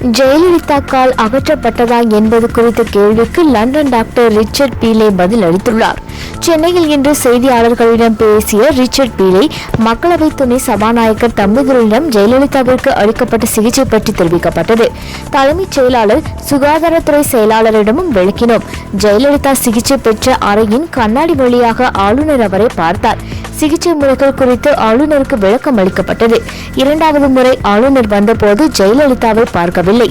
ஜெயலலிதா கால் அகற்றப்பட்டதா என்பது குறித்த கேள்விக்கு லண்டன் டாக்டர் ரிச்சர்ட் பீலே பதில் அளித்துள்ளார். சென்னையில் இன்று செய்தியாளர்களிடம் பேசிய ரிச்சர்ட் பீலே மக்களவை துணை சபாநாயகர் தம்பிதுரையிடம் ஜெயலலிதாவிற்கு அளிக்கப்பட்ட சிகிச்சை பற்றி தெரிவிக்கப்பட்டது. தலைமைச் செயலாளர் சுகாதாரத்துறை செயலாளரிடமும் விளக்கினோம். ஜெயலலிதா சிகிச்சை பெற்ற அறையின் கண்ணாடி வழியாக ஆளுநர் அவரை பார்த்தார். சிகிச்சை முறைகள் குறித்து ஆளுநருக்கு விளக்கம் அளிக்கப்பட்டது. இரண்டாவது முறை ஆளுநர் வந்தபோது ஜெயலலிதாவை பார்க்கவில்லை.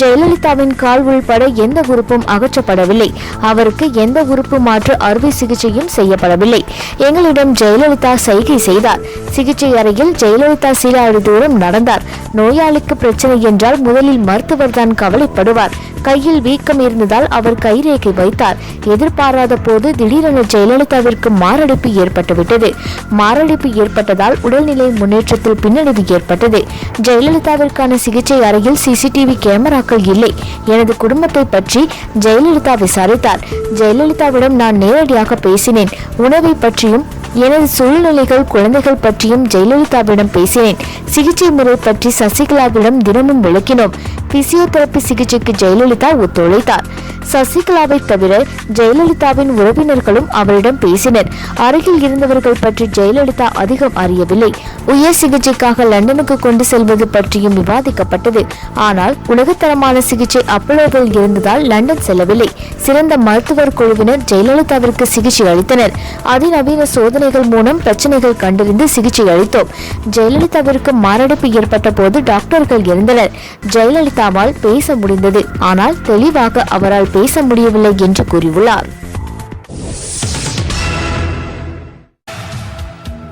ஜெயலலிதாவின் கால் உள்பட எந்த உறுப்பும் அகற்றப்படவில்லை. அவருக்கு எந்த உறுப்பு மாற்று அறுவை சிகிச்சையும் செய்யப்படவில்லை. எங்களிடம் ஜெயலலிதா சைகை செய்தார். சிகிச்சை அறையில் ஜெயலலிதா சில அடி தூரம் நடந்தார். நோயாளிக்கு பிரச்சனை என்றால் முதலில் மருத்துவர் தான் கவலைப்படுவார். கையில் வீக்கம் இருந்ததால் அவர் கைரேகை வைத்தார். எதிர்பாராத போது திடீரென ஜெயலலிதாவிற்கு மாரடைப்பு ஏற்பட்டுவிட்டது. மாரடைப்பு ஏற்பட்டதால் உடல்நிலை முன்னேற்றத்தில் பின்னடைவு ஏற்பட்டது. ஜெயலலிதாவிற்கான சிகிச்சை அறையில் சிசிடிவி கேமராக்கள் இல்லை. எனது குடும்பத்தை பற்றி ஜெயலலிதா விசாரித்தார். ஜெயலலிதாவிடம் நான் நேரடியாக பேசினேன். உணவை பற்றியும் எனது சூழ்நிலைகள் குழந்தைகள் பற்றியும் ஜெயலலிதாவிடம் பேசினேன். சிகிச்சை முறை பற்றி சசிகலாவிடம் தினமும் விளக்கினோம். பிசியோதெரபி சிகிச்சைக்கு ஜெயலலிதா ஒத்துழைத்தார். சசிகலாவை தவிர ஜெயலலிதாவின் உறவினர்களும் அவரிடம் பேசினர். அருகில் இருந்தவர்கள் பற்றி ஜெயலலிதா அதிகம் அறியவில்லை. உயர் சிகிச்சைக்காக லண்டனுக்கு கொண்டு செல்வது பற்றியும் விவாதிக்கப்பட்டது. ஆனால் உலகத்தரமான சிகிச்சை அப்பலோவில் இருந்ததால் லண்டன் செல்லவில்லை. சிறந்த மருத்துவர் குழுவினர் ஜெயலலிதாவிற்கு சிகிச்சை அளித்தனர். அதிநவீன சோதனைகள் மூலம் பிரச்சனைகள் கண்டறிந்து சிகிச்சை அளித்தோம். ஜெயலலிதாவிற்கு மாரடைப்பு ஏற்பட்ட போது டாக்டர்கள் இருந்தனர். ஜெயலலிதாவால் பேச முடிந்தது. ஆனால் தெளிவாக அவரால் பேச முடியவில்லை என்று கூறியுள்ளார்.